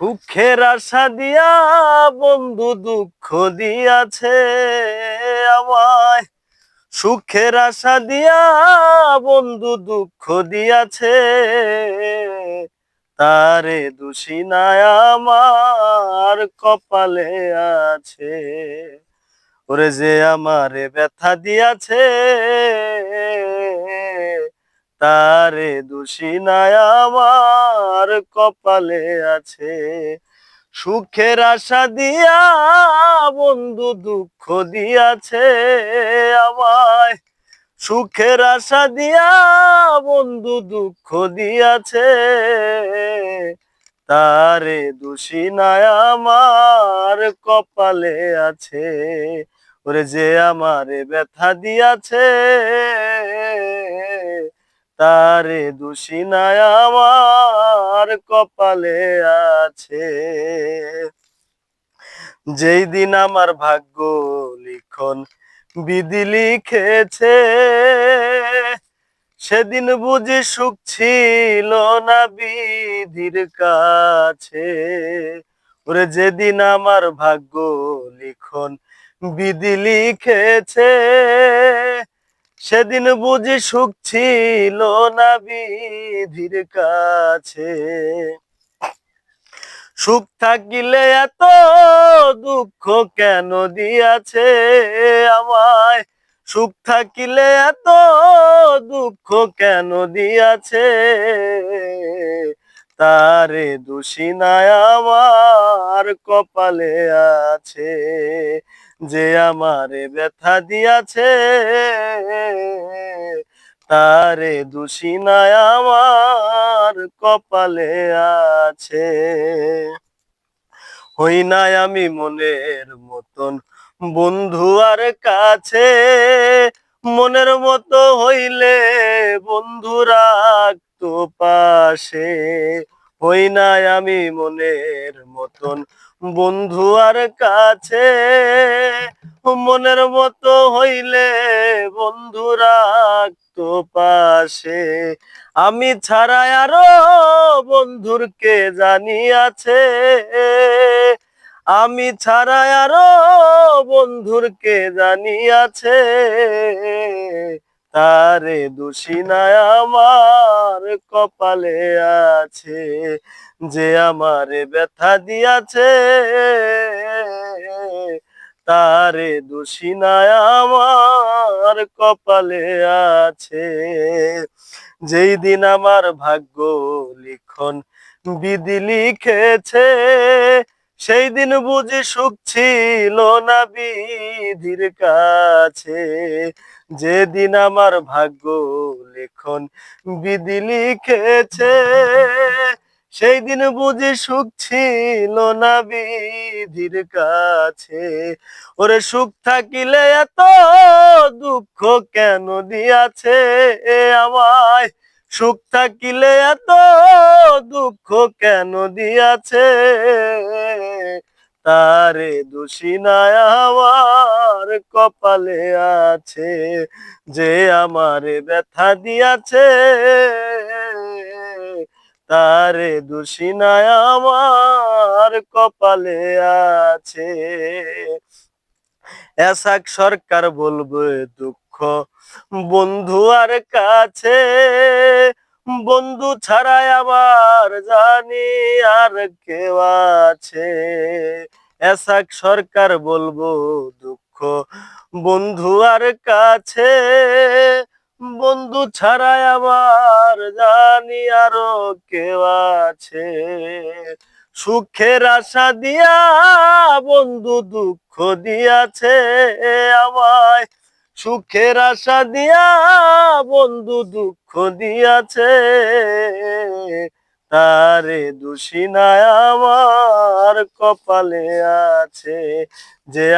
সুখের আশা দিয়া, বন্ধু দুঃখ দিয়াছে আমায়। সুখের আশা দিয়া, বন্ধু দুঃখ দিয়াছে, তারে দোষী আমার কপালে আছে। ওরে যে আমারে ব্যথা দিয়াছে তারে দোষী নাই আমার কপালে আছে। সুখের আশা দিয়া, বন্ধু দুঃখ দিয়াছে আমায়। সুখের আশা দিয়া, বন্ধু দুঃখ দিয়াছে। তারে দোষী নাই আমার কপালে আছে। ওরে যে আমারে ব্যথা দিয়াছে তারে দোষী নাই আমার কপালে আছে। যেই দিন আমার ভাগ্য লিখন বিধি লিখেছে, সেদিন বুঝি সুখ ছিল না বিধির কাছে। ওরে যেদিন আমার ভাগ্য লিখন বিধি লিখেছে সেদিন বুঝি সুখ ছিল না বিধির কাছে। সুখ থাকিলে এত দুঃখ কেন দিয়াছে আমায়? সুখ থাকিলে এত দুঃখ কেন দিয়াছে? তারে দোষী নাই আমার কপালে আছে। যে আমারে ব্যথা দিয়াছে, তারে দোষী নাই আমার কপালে আছে। হই নাই আমি মনের মতন বন্ধু আর কাছে, মনের মতো হইলে বন্ধু রাখতো পাশে। হই নাই আমি মনের মতন বন্ধু আর কাছে। মনের মতো হইলে বন্ধু রাখতো পাশে। আমি ছাড়া আরও বন্ধুর কে জানি আছে? আমি ছাড়া আরও বন্ধুর কে জানি আছে? তারে দোষী নাই আমার কপালে আছে, যে আমারে ব্যথা দিয়াছে। তারে দোষী নাই আমার কপালে আছে, যেই দিন আমার ভাগ্য লিখন বিধি লিখেছে। সেই দিন বুঝি সুখ ছিল না বিধির কাছে। যেদিন আমার ভাগ্য লেখন বিধি লিখেছে, সেই দিন বুঝি সুখ ছিল না বিধির কাছে। ওরে সুখ থাকিলে এত দুঃখ কেন দিয়াছে আমায়? সুখ থাকিলে এত দুঃখ কেন দিয়াছে? তারে দোষী আমার কপালে আছে যে আমারে ব্যথা দিয়াছে। তারে দোষী আমার কপালে আছে এসাক সরকার বলবে দুঃখ। বন্ধু আর কাছে, বন্ধু ছাড়াই আবার জানি আর কেউ আছে। এসাক সরকার বলব দুঃখ। বন্ধু আর কাছে, বন্ধু ছাড়াই আবার জানি আরও কেউ আছে। সুখের আশা দিয়া, বন্ধু দুঃখ দিয়াছে আমায়। সুখের আশা দিয়া, বন্ধু দুঃখ দিয়াছে, তারে দোষী আমার, কপালে আছে যে